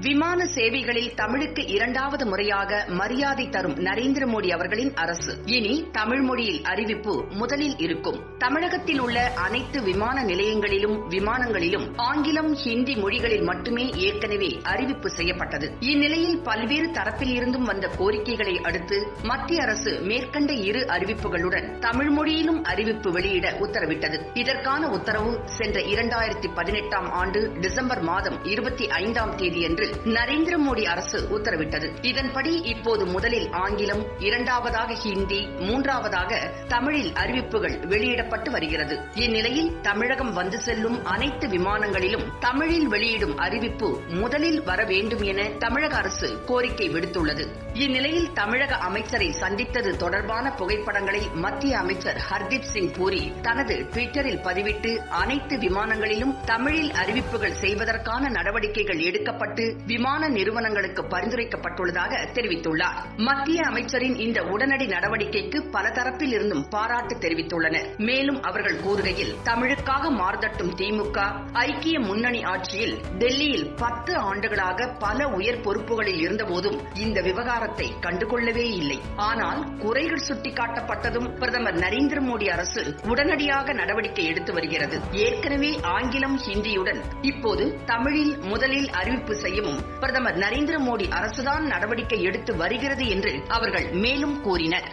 விமான சேவைகளில் தமிழுக்கு இரண்டாவது முறையாக மரியாதை தரும் நரேந்திர மோடி அவர்களின் அரசு. இனி தமிழ் மொழியில் அறிவிப்பு முதலில் இருக்கும். தமிழகத்தில் உள்ள அனைத்து விமான நிலையங்களிலும் விமானங்களிலும் ஆங்கிலம் ஹிந்தி மொழிகளில் மட்டுமே ஏற்கனவே அறிவிப்பு செய்யப்பட்டது. இந்நிலையில் பல்வேறு தரப்பில் இருந்தும் வந்த கோரிக்கைகளை அடுத்து மத்திய அரசு மேற்கண்ட இரு அறிவிப்புகளுடன் தமிழ் மொழியிலும் அறிவிப்பு வெளியிட உத்தரவிட்டது. இதற்கான உத்தரவு சென்ற இரண்டாயிரத்தி பதினெட்டாம் ஆண்டு டிசம்பர் மாதம் இருபத்தி ஐந்தாம் தேதியன்று நரேந்திர மோடி அரசு உத்தரவிட்டது. இதன்படி இப்போது முதலில் ஆங்கிலம் இரண்டாவதாக ஹிந்தி மூன்றாவதாக தமிழில் அறிவிப்புகள் வெளியிடப்பட்டு வருகிறது. இந்நிலையில் தமிழகம் வந்து செல்லும் அனைத்து விமானங்களிலும் தமிழில் வெளியிடும் அறிவிப்பு முதலில் வர வேண்டும் என தமிழக அரசு கோரிக்கை விடுத்துள்ளது. இந்நிலையில் தமிழக அமைச்சரை சந்தித்தது தொடர்பான புகைப்படங்களை மத்திய அமைச்சர் ஹர்தீப் சிங் பூரி தனது ட்விட்டரில் பதிவிட்டு அனைத்து விமானங்களிலும் தமிழில் அறிவிப்புகள் செய்வதற்கான நடவடிக்கைகள் எடுக்கப்பட்டு விமான நிறுவனங்களுக்கு பரிந்துரைக்கப்பட்டுள்ளதாக தெரிவித்துள்ளார். மத்திய அமைச்சரின் இந்த உடனடி நடவடிக்கைக்கு பல தரப்பில் இருந்தும் பாராட்டு தெரிவித்துள்ளனர். மேலும் அவர்கள் கூறுகையில் தமிழுக்காக மாறுதட்டும் திமுக ஐக்கிய முன்னணி ஆட்சியில் டெல்லியில் பத்து ஆண்டுகளாக பல உயர் பொறுப்புகளில் இருந்தபோதும் இந்த விவகாரத்தை கண்டுகொள்ளவே இல்லை. ஆனால் குறைகள் சுட்டிக்காட்டப்பட்டதும் பிரதமர் நரேந்திர மோடி அரசு உடனடியாக நடவடிக்கை எடுத்து வருகிறது. ஏற்கனவே ஆங்கிலம் ஹிந்தியுடன் இப்போது தமிழில் முதலில் அறிவிப்பு செய்யும் செய்யவும் பிரதமர் நரேந்திர மோடி அரசுதான் நடவடிக்கை எடுத்து வருகிறது என்று அவர்கள் மேலும் கூறினர்.